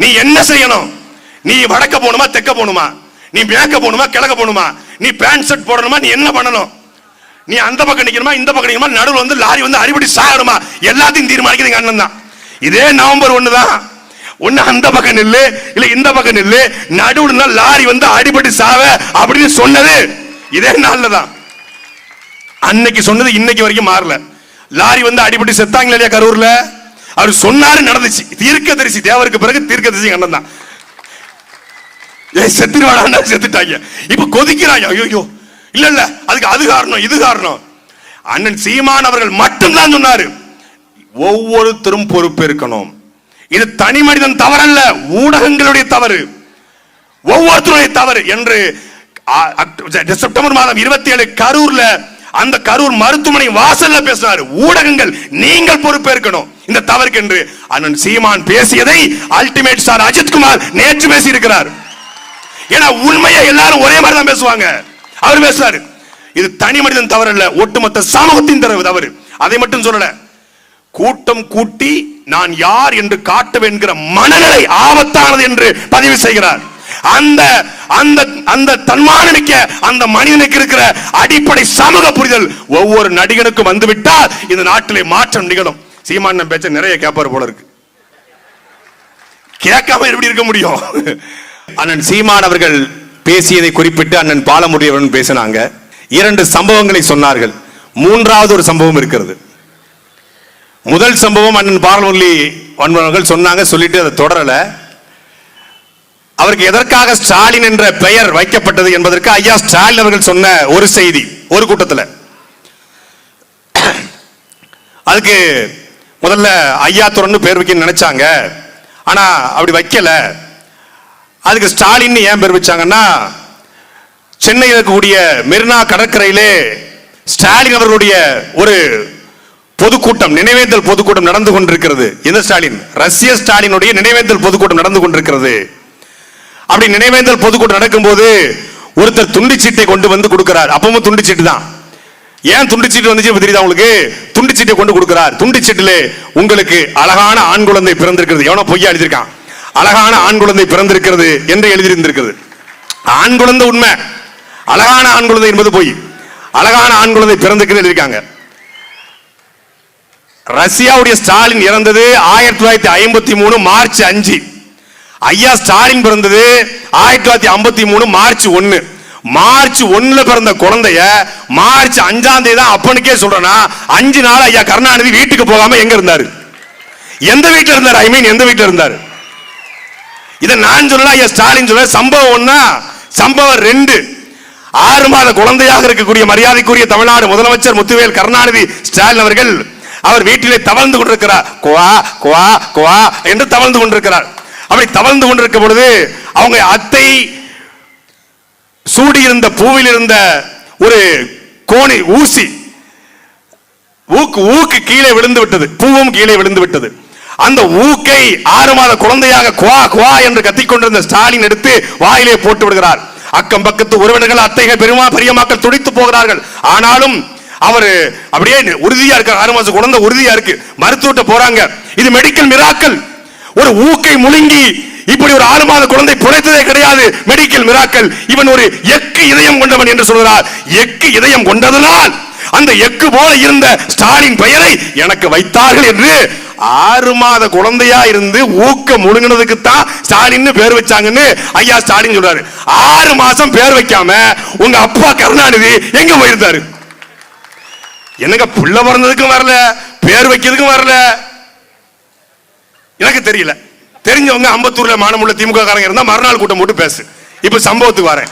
நீ என்ன செய்யணும்? நீ வடக்க போகணுமா தெக்க போகணுமா? நீ மேக்க போகணுமா கிழக்க போகணுமா? நீ பேண்ட் ஷர்ட் போடணுமா நீ என்ன பண்ணணும்? நீ அந்த பக்கம் நிற்கணுமா இந்த பக்கம் நிற்கணுமா நடுவில் வந்து லாரி வந்து அடிபடி சாகணுமா? எல்லாத்தையும் தீர்மானிக்கிறது எங்க அண்ணன் தான் இதே நவம்பர் ஒன்று தான் ஒன்னு அந்த பக்கம் நில்லு இல்ல இந்த பக்கம் நில்லு நடுவுல லாரி வந்து அடிபட்டு சாவ அப்படின்னு சொன்னது இதே நாள்ல தான் அன்னைக்கு சொன்னது இன்னைக்கு வரைக்கும் மாறல. லாரி வந்து அடிபட்டு செத்தாங்களா இல்லையா கரூர்ல? அவர் சொன்னாரு நடந்துச்சு. தீர்க்க தரிசி தேவருக்கு பிறகு தீர்க்க தரிசி அண்ணன் தான். ஏய் செத்துருவாடா செத்துட்டாங்க. இப்ப கொதிக்கிறாங்க. ஐயோ இல்ல இல்ல. அதுக்கு அது காரணம் இது காரணம். அண்ணன் சீமான் அவர்கள் மட்டும்தான் சொன்னாரு. ஒவ்வொருத்தரும் பொறுப்பேற்கணும் இது தனி மனிதன் தவறல்ல. ஊடகங்களுடைய தவறு. ஒவ்வொருத்தருடைய தவறு என்று அக்ட- செப்டம்பர் மாதம் இருபத்தி ஏழு கரூர்ல அந்த கரூர் மருத்துவமனை வாசல்ல பேசினார். ஊடகங்கள் நீங்கள் பொறுப்பேற்கணும் இந்த தவறுக்கு என்று அண்ணன் சீமான் பேசியதை அல்டிமேட் ஸ்டார் அஜித்குமார் நேற்று பேசி இருக்கிறார் ஏன்னா உண்மையை எல்லாரும் ஒரே மாதிரி தான் பேசுவாங்க. அவர் பேசுறாரு இது தனி மனிதன் தவறு இல்ல ஒட்டுமொத்த சமூகத்தின் தரவு தவறு. அதை மட்டும் சொல்லல கூட்டம் கூட்டி நான் யார் என்று காட்ட என்கிற மனநிலை ஆபத்தானது என்று பதிவு செய்கிறார். அந்த அந்த அந்த தன்மானமிக்க அந்த மனிதனுக்கு இருக்கிற அடிப்படை சமூக புரிதல் ஒவ்வொரு நடிகனுக்கும் வந்துவிட்டால் இந்த நாட்டிலே மாற்றம் நிகழும். சீமான் பேச்ச நிறைய கேட்பார் போல இருக்கு. கேட்காம எப்படி இருக்க முடியும்? அண்ணன் சீமான் அவர்கள் பேசியதை குறிப்பிட்டு அண்ணன் பாலமுடியவன் பேசினாங்க. இரண்டு சம்பவங்களை சொன்னார்கள். மூன்றாவது ஒரு சம்பவம் இருக்கிறது. முதல் சம்பவம் அண்ணன் பாலமுரளி வன்பவர்கள் சொன்னாங்க சொல்லிட்டு அதை தொடரல. அவருக்கு எதற்காக ஸ்டாலின் என்ற பெயர் வைக்கப்பட்டது என்பதற்கு ஐயா ஸ்டாலின் அவர்கள் சொன்ன ஒரு செய்தி ஒரு கூட்டத்தில். அதுக்கு முதல்ல ஐயா துறன்னு பேர் வைக்க நினைச்சாங்க. ஆனா அப்படி வைக்கல. அதுக்கு ஸ்டாலின் ஏன் பேர் வச்சாங்கன்னா சென்னையில் இருக்கக்கூடிய மெரினா கடற்கரையிலே ஸ்டாலின் அவர்களுடைய ஒரு பொதுக்கூட்டம் நினைவேந்தல் பொதுக்கூட்டம் நடந்து கொண்டிருக்கிறது. எந்த ஸ்டாலின்? ரஷ்ய ஸ்டாலினுடைய நினைவேந்தல் பொதுக்கூட்டம் நடந்து கொண்டிருக்கிறது. அப்படி நினைவேந்தல் பொதுக்கூட்டம் நடக்கும்போது ஒருத்தர் துண்டிச்சீட்டை கொண்டு வந்து கொடுக்கிறார். அப்பவும் துண்டிச்சீட்டு தான். ஏன் துண்டிச்சீட்டு வந்துச்சு தெரியுதா உங்களுக்கு? துண்டிச்சீட்டை கொண்டு கொடுக்கிறார். துண்டிச்சீட்டுல உங்களுக்கு அழகான ஆண் குழந்தை பிறந்திருக்கிறது. எவனோ பொய்யா எழுதியிருக்கான். அழகான ஆண் குழந்தை பிறந்திருக்கிறது என்று எழுதியிருந்திருக்கிறது. ஆண் குழந்தை உண்மை. அழகான ஆண் குழந்தை என்பது பொய். அழகான ஆண் குழந்தை பிறந்திருக்கிறது எழுதியிருக்காங்க. ரஷ்யாவுடைய ஸ்டாலின் இறந்தது ஆயிரத்தி தொள்ளாயிரத்தி ஐம்பத்தி மூணு மார்ச் அஞ்சு. ஐயா ஸ்டாலின் பிறந்தது ஆயிரத்தி தொள்ளாயிரத்தி ஐம்பத்தி மூணு மார்ச் ஒன்று மார்ச் ஒன்னுல பிறந்த குழந்தைய மார்ச் அஞ்சாம் தேதி தான் அப்பனுக்கே சொல்றேன்னா அஞ்சு நாள் ஐயா கருணாநிதி வீட்டுக்கு போகாம எங்க இருந்தாரு? எந்த வீட்டுல இருந்தாரு? ஐ மீன் எந்த வீட்டுல இருந்தாரு? இதை நான் சொல்லல ஐயா ஸ்டாலின் சொல்ல சம்பவம் ஒன்னா சம்பவம் ரெண்டு. ஆறு மாத குழந்தையாக இருக்கக்கூடிய மரியாதைக்குரிய தமிழ்நாடு முதலமைச்சர் முத்துவேல் கருணாநிதி ஸ்டாலின் அவர்கள் அவர் வீட்டிலே தவழ்ந்து கொண்டிருக்கிறார். குவா குவா குவா என்று தவழ்ந்து கொண்டிருக்கிறார். அப்படி தவழ்ந்து கொண்டிருக்கும் பொழுது அவங்க அத்தை சூடியிருந்த பூவில் இருந்த ஒரு கோணி ஊசி ஊக்கு ஊக்கு கீழே விழுந்து விட்டது. பூவும் கீழே விழுந்து விட்டது. அந்த ஊக்கை ஆறு மாத குழந்தையாக குவா குவா என்று கத்திக்கொண்டிருந்த ஸ்டாலின் எடுத்து வாயிலே போட்டு விடுகிறார். அக்கம் பக்கத்து உறவினர்கள் அத்தைகள் பெருமா பெரியமாக்கள் துடித்து போகிறார்கள். ஆனாலும் அவர் அப்படியே உறுதியா இருக்க ஆறு மாசம் குழந்தை உறுதியா இருக்கு. மருத்துவட்ட போறாங்க. இது மெடிக்கல் மிராக்கள் ஒரு ஊக்கை முழுங்கி இப்படி ஒரு ஆறு மாத குழந்தை பிழைத்ததே கிடையாது. மெடிக்கல் மிராக்கல் இவன் ஒரு எக்கு இதயம் கொண்டவன் என்று சொல்கிறார். எக்கு இதயம் கொண்டதனால் அந்த எக்கு போல இருந்த ஸ்டாலின் பெயரை எனக்கு வைத்தார்கள் என்று ஆறு மாத குழந்தையா இருந்து ஊக்க முழுங்கினதுக்கு தான் ஸ்டாலின் பேர் வச்சாங்கன்னு ஐயா ஸ்டாலின் சொல்றாரு. ஆறு மாசம் பேர் வைக்காம உங்க அப்பா கருணாநிதி எங்க போயிருந்தாரு? என்னங்க புள்ள பிறந்ததுக்கும் வரல பேர் வைக்கிறதுக்கும் வரல? எனக்கு தெரியல. தெரிஞ்சவங்க அம்பத்தூர்ல மானமுள்ள திமுக காரங்க இருந்தா மறுநாள் கூட்டம் போட்டு பேசு. இப்ப சம்பவத்துக்கு வரேன்.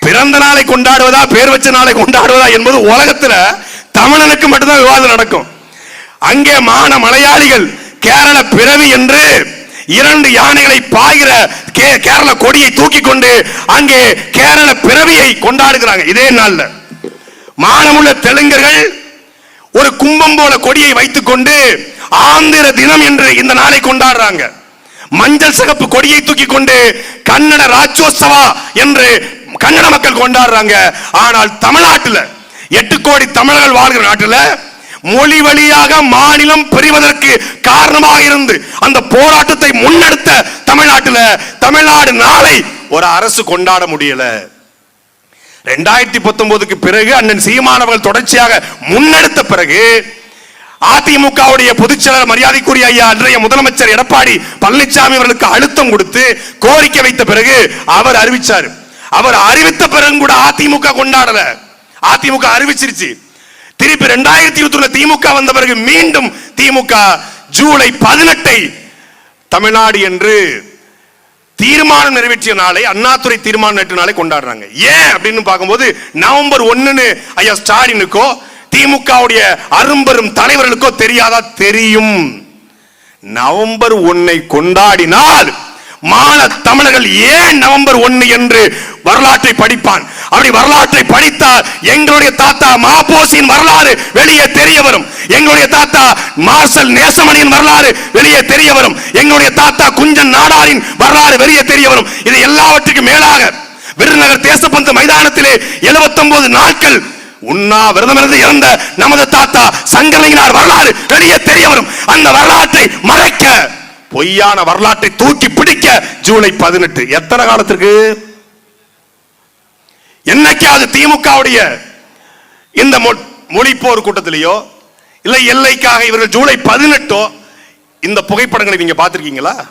பிறந்த நாளை கொண்டாடுவதா பேர் வச்ச நாளை கொண்டாடுவதா என்பது உலகத்துல தமிழனுக்கு மட்டும்தான் விவாதம் நடக்கும். அங்கே மான மலையாளிகள் கேரள பிறவி என்று இரண்டு யானைகளை பாய்கிற கே- கேரள கொடியை தூக்கி கொண்டு அங்கே கேரள பிறவியை கொண்டாடுகிறாங்க. இதே நாள்ல. மானமுள்ள தெலுங்கர்கள் ஒரு கும்பம் போல கொடியை வைத்துக் கொண்டு ஆந்திர தினம் என்று இந்த நாளை கொண்டாடுறாங்க. மஞ்சள் சிகப்பு கொடியை தூக்கி கொண்டு கன்னட ராஜ்யோத்சவா என்று கன்னட மக்கள் கொண்டாடுறாங்க. ஆனால் தமிழ்நாட்டுல எட்டு கோடி தமிழர்கள் வாழ்கிற நாட்டுல மொழி வழியாக மாநிலம் பெறுவதற்கு காரணமாக இருந்து அந்த போராட்டத்தை முன்னெடுத்த தமிழ்நாட்டில் தமிழ்நாடு நாளை ஒரு அரசு கொண்டாட முடியல. ரெண்டாயிரத்தி பத்தொன்பதுக்கு பிறகு அண்ணன் சீமானவர்கள் தொடர்ச்சியாக முன்னெடுத்த பிறகு அதிமுகவுடைய பொதுச்செயலர் மரியாதைக்குரிய ஐயா அன்றைய முதலமைச்சர் எடப்பாடி பழனிசாமி அவர்களுக்கு அழுத்தம் கொடுத்து கோரிக்கை வைத்த பிறகு அவர் அறிவிச்சார். அவர் அறிவித்த பிறகு கூட அதிமுக கொண்டாடல. அதிமுக அறிவிச்சிருச்சு. திருப்பி ரெண்டாயிரத்தி இருபத்தி ஒண்ணு திமுக வந்த பிறகு மீண்டும் திமுக ஜூலை பதினெட்டை தமிழ்நாடு என்று தீர்மானம் நிறைவேற்றிய நாளை அண்ணாதுரை தீர்மானம் நேற்று நாளை கொண்டாடுறாங்க. ஏன் அப்படின்னு பார்க்கும்போது நவம்பர் ஒன்னுன்னு ஐயா ஸ்டாலினுக்கோ திமுகவுடைய அரும்பெரும் தலைவர்களுக்கோ தெரியாதா? தெரியும். நவம்பர் ஒன்னை கொண்டாடினால் மாண தமிழர்கள் ஏன் நவம்பர் ஒன்னு என்று வரலாற்றை படிப்பான்? அப்படி வரலாற்றை படித்தால் எங்களுடைய தாத்தா மாபோசியின் வரலாறு வெளியே தெரிய வரும். எங்களுடைய தாத்தா மார்சல் நேசமணியின் வரலாறு வெளியே தெரிய வரும். எங்களுடைய தாத்தா குஞ்சன் நாடாரின் வரலாறு வெளியே தெரிய வரும். இது எல்லாவற்றுக்கும் மேலாக விருதுநகர் தேசப்பந்து மைதானத்திலே 79 நாட்கள் உண்ணா விரதமிருந்து இறந்த நமது தாத்தா சங்கரலிங்கனார் வரலாறு வெளியே தெரிய வரும். அந்த வரலாற்றை மறைக்க பொய்யான வரலாற்றை தூக்கி பிடிக்க ஜூலை பதினெட்டு. எத்தனை காலத்திற்கு? என்னைக்காவது திமுகவுடைய இந்த மொ- மொழிப்போர் கூட்டத்திலேயோ இல்லை எல்லைக்காக இவர்கள் ஜூலை பதினெட்டோ இந்த புகைப்படங்களை நீங்க பார்த்திருக்கீங்களா?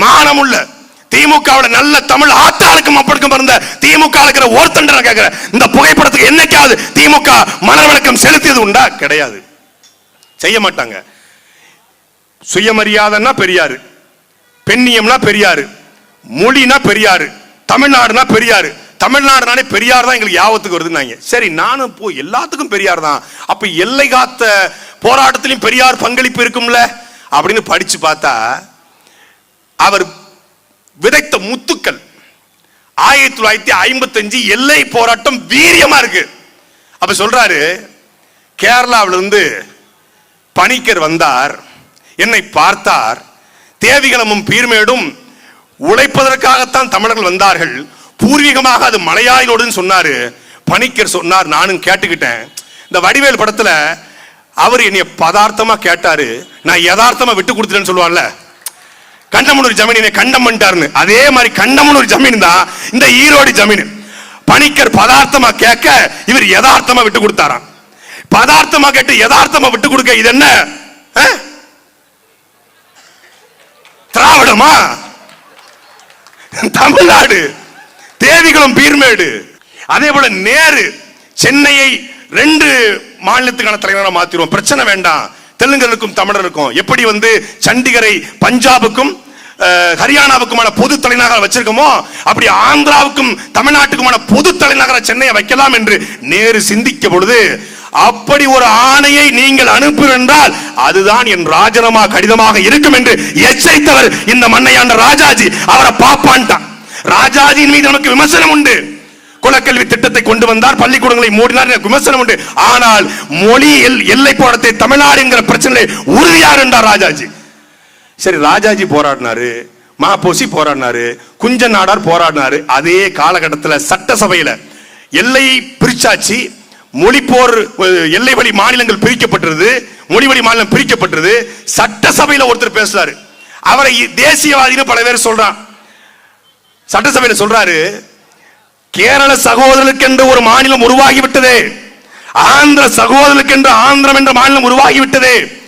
மானமுள்ள திமுகவோட நல்ல தமிழ் ஆத்தாளுக்கும் அப்பளுக்கும் இருந்த திமுக இருக்கிற ஒருத்தண்ட கேட்கிற இந்த புகைப்படத்துக்கு என்னைக்காவது திமுக மனவழக்கம் செலுத்தியது உண்டா? கிடையாது. செய்ய மாட்டாங்க. சுயமரியாதைன்னா பெரியாரு. பெண்ணியம்னா பெரியாரு. மொழினா பெரியாரு. தமிழ்நாடுனா பெரியாரு. தமிழ்நாடுனாலே பெரியார் தான் எங்களுக்கு யாபத்துக்கு வருதுன்னாங்க. சரி நானும் போ எல்லாத்துக்கும் பெரியார் தான். அப்போ எல்லை காத்த போராட்டத்திலையும் பெரியார் பங்களிப்பு இருக்கும்ல? அப்படின்னு படித்து பார்த்தா அவர் விதைத்த முத்துக்கள். ஆயிரத்தி தொள்ளாயிரத்தி ஐம்பத்தஞ்சு எல்லை போராட்டம் வீரியமாக இருக்கு. அப்போ சொல்கிறாரு கேரளாவிலிருந்து இருந்து பணிக்கர் வந்தார். என்னை பார்த்தார். தேவிகளமும் பீர்மேடும் உழைப்பதற்காகத்தான் தமிழர்கள் வந்தார்கள். பூர்வீகமாக அது மலையாயினோடுன்னு சொன்னாரு. பணிக்கர் சொன்னார் நானும் கேட்டுக்கிட்டேன். இந்த வடிவேல் படத்துல அவர் என்னைய பதார்த்தமா கேட்டாரு. நான் யதார்த்தமா விட்டு கொடுத்துட்டேன்னு சொல்லுவான்ல கண்டமனூர் ஜமீனை கண்டம் பண்ணிட்டாருன்னு. அதே மாதிரி கண்டமனூர் ஜமீன் தான் இந்த ஈரோடு ஜமீன். பணிக்கர் பதார்த்தமா கேட்க இவர் யதார்த்தமா விட்டு கொடுத்தாராம். பதார்த்தமா கேட்டு யதார்த்தமா விட்டு கொடுக்க இது என்ன? ஆ? திராவிடமா? தமிழ்நாடு. தேவிகளும் பீர்மேடு. அதே போல நேரு சென்னையை ரெண்டு மாநிலத்துக்கான தலைவராக மாத்திருவோம். பிரச்சனை வேண்டாம். தெலுங்கருக்கும் தமிழருக்கும். எப்படி வந்து சண்டிகரை பஞ்சாபுக்கும் ஹரியானாவுக்குமான பொது தலைநகரம் வச்சிருக்கோமோ அப்படி ஆந்திராவுக்கும் தமிழ்நாட்டுக்குமான பொது தலைநகர சென்னையை வைக்கலாம் என்று நேரு சிந்திக்க பொழுது அப்படி ஒரு ஆணையை நீங்கள் அனுப்புவென்றால் அதுதான் என் ராஜினாமா கடிதமாக இருக்கும் என்று எச்சரித்தவர் இந்த மண்ணையாண்ட ராஜாஜி. அவரை பாப்பான்ட்டான். ராஜாஜியின் மீது நமக்கு விமர்சனம் உண்டு. குலக்கல்வி திட்டத்தை கொண்டு வந்தார் பள்ளிக்கூடங்களை மூடினார் எனக்கு விமர்சனம் உண்டு. ஆனால் மொழி எல்- எல்லை போராட்டத்தை தமிழ்நாடு என்கிற பிரச்சனை உறுதியார் என்றார் ராஜாஜி. சரி ராஜாஜி போராடினாரு மாப்போசி போராடினாரு குஞ்ச நாடார் போராடினாரு. அதே காலகட்டத்தில் சட்டசபையில் எல்லை பிரிச்சாச்சு. மொழிப்போர் அஹ், எல்லை வழி மாநிலங்கள் பிரிக்கப்பட்டிருது மொழி வழி மாநிலம் பிரிக்கப்பட்டிருது சட்டசபையில ஒருத்தர் பேசுறாரு. அவரை தேசியவாதின்னு பல பேர் சொல்றான். சட்டசபையில் சொல்றாரு கேரள சகோதரர்களுக்கு என்று ஒரு மாநிலம் உருவாகிவிட்டது. ஆந்திர சகோதரர்களுக்கு என்று ஆந்திரம் என்ற மாநிலம் உருவாகிவிட்டது.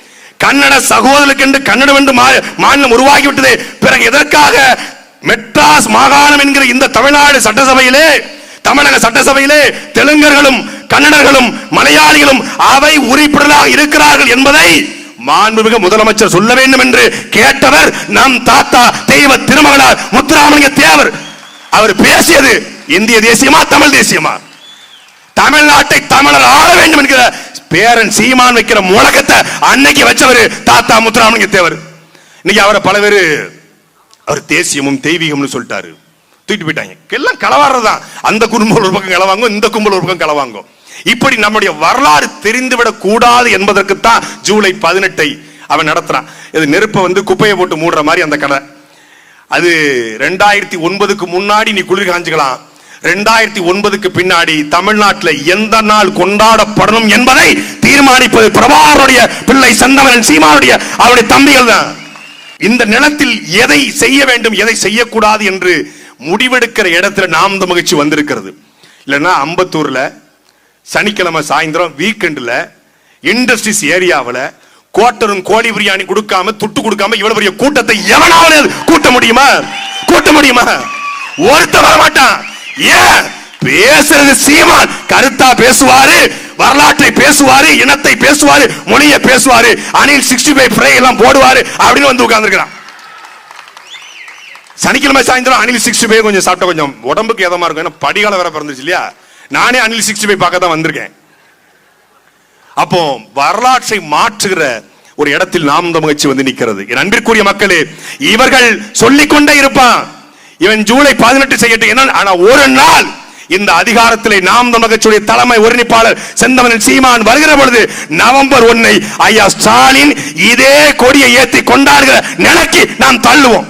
கன்னட சகோதரர்களுக்கு என்று கன்னடம் என்று மா- மாநிலம் உருவாகிவிட்டது. பிறகு எதற்காக மெட்ராஸ் மாகாணம் என்கிற இந்த தமிழ்நாடு சட்டசபையிலே தமிழக சட்டசபையிலே தெலுங்கர்களும் கன்னடர்களும் மலையாளிகளும் அவை உறுப்பினராக இருக்கிறார்கள் என்பதை மாண்புமிகு முதலமைச்சர் சொல்ல வேண்டும் என்று கேட்டவர் நம் தாத்தா தெய்வ திருமகனார் முத்துராமலிங்க தேவர். அவர் பேசியது இந்திய தேசியமா தமிழ் தேசியமா? தமிழ்நாட்டை தமிழர் ஆள வேண்டும் என்கிற பேரன் சீமான் வைக்கிற முழக்கத்தை அன்னைக்கு வச்சவர் தாத்தா முத்துராமலிங்க தேவர். இன்னைக்கு அவரை பல பேர் அவர் தேசியமும் தெய்வீகம்னு சொல்லிட்டாரு. தூக்கிட்டு போயிட்டாங்க. எல்லாம் களவாடுறதுதான். அந்த குடும்பம் ஒரு பக்கம் களவாங்கும் இந்த கும்பல் ஒரு பக்கம் களவாங்கும். இப்படி நம்முடைய வரலாறு தெரிந்துவிடக் கூடாது என்பதற்குத்தான் ஜூலை பதினெட்டை அவன் நடத்துறான். இது நெருப்பை வந்து குப்பையை போட்டு மூடுற மாதிரி அந்த கடை அது ரெண்டாயிரத்தி ஒன்பதுக்கு முன்னாடி நீ குளிர் காஞ்சிக்கலாம். ரெண்டாயிரத்தி ஒன்பதுக்கு பின்னாடி தமிழ்நாட்டில் எந்த நாள் கொண்டாடப்படணும் என்பதை தீர்மானிப்பது பிரபாருடைய பிள்ளை சந்தவரன் சீமானுடைய அவருடைய தம்பிகள் தான். இந்த நிலத்தில் எதை செய்ய வேண்டும் எதை செய்யக்கூடாது என்று முடிவெடுக்கிற இடத்துல நாம் இந்த மகிழ்ச்சி வந்திருக்கிறது. இல்லைன்னா அம்பத்தூர்ல சனிக்கிழமை சாயந்தரம் வீக்கெண்டில் இண்டஸ்ட்ரீஸ் ஏரியாவில் கோட்டரும் கோழி பிரியாணி கொடுக்காம துட்டு கொடுக்காம இவ்வளவு பெரிய கூட்டத்தை எவனாவது கூட்ட முடியுமா? கூட்ட முடியுமா? ஒருத்த வர மாட்டான் ஏன்? பேசுறது சீமான். கருத்தா பேசுவாரு வரலாற்றை பேசுவாரு இனத்தை பேசுவாரு மொழியை பேசுவாரு அனில் சிக்ஸ்டி ஃபைவ் ஃப்ரை எல்லாம் போடுவாரு அப்படின்னு வந்து உட்கார்ந்துருக்கிறான். சனிக்கிழமை சாயந்தரம் அனில் சிக்ஸ்டி ஃபைவ் கொஞ்சம் சாப்பிட்டா கொஞ்சம் உடம்புக்கு எதமா இருக்கும் ஏன்னா படிகால வேற பிறந்துச்சு இல்லையா? நானே அனில் சிக்ஸ்டி ஃபைவ் பார்க்க தான் வந்திருக்கேன். அப்போ வரலாற்றை மாற்றுகிற ஒரு இடத்தில் நாம் மகிழ்ச்சி வந்து நிற்கிறது. என் அன்பிற்குரிய மக்களே இவர்கள் சொல்லிக்கொண்டே இருப்பான். இவன் ஜூலை பதினெட்டு செய்யட்டும் என்ன ஆனா ஒரு நாள் இந்த அதிகாரத்திலே நாம் மகிழ்ச்சியுடைய தலைமை ஒருங்கிணைப்பாளர் செந்தமனன் சீமான் வருகிற பொழுது நவம்பர் ஒன்னை ஐயா ஸ்டாலின் இதே கொடியை ஏற்றி கொண்டாடுகிற நிலைக்கு நாம் தள்ளுவோம்.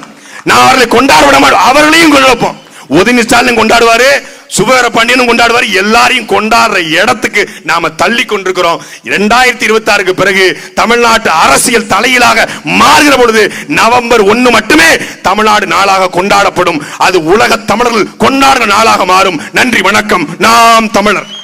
நான் அவர்களை கொண்டாட விட மாட்டோம் அவர்களையும் கொண்டு வைப்போம் உதயநிதி ஸ்டாலின் கொண்டாடுவாரு சுபகர பாண்டியனும் கொண்டாடுவார். எல்லாரையும் கொண்டாடுற இடத்துக்கு நாம தள்ளி கொண்டிருக்கிறோம். இரண்டாயிரத்தி இருபத்தி ஆறுக்கு பிறகு தமிழ்நாட்டு அரசியல் தலையிலாக மாறுகிற பொழுது நவம்பர் ஒன்று மட்டுமே தமிழ்நாடு நாளாக கொண்டாடப்படும். அது உலக தமிழர்கள் கொண்டாடுற நாளாக மாறும். நன்றி வணக்கம். நாம் தமிழர்.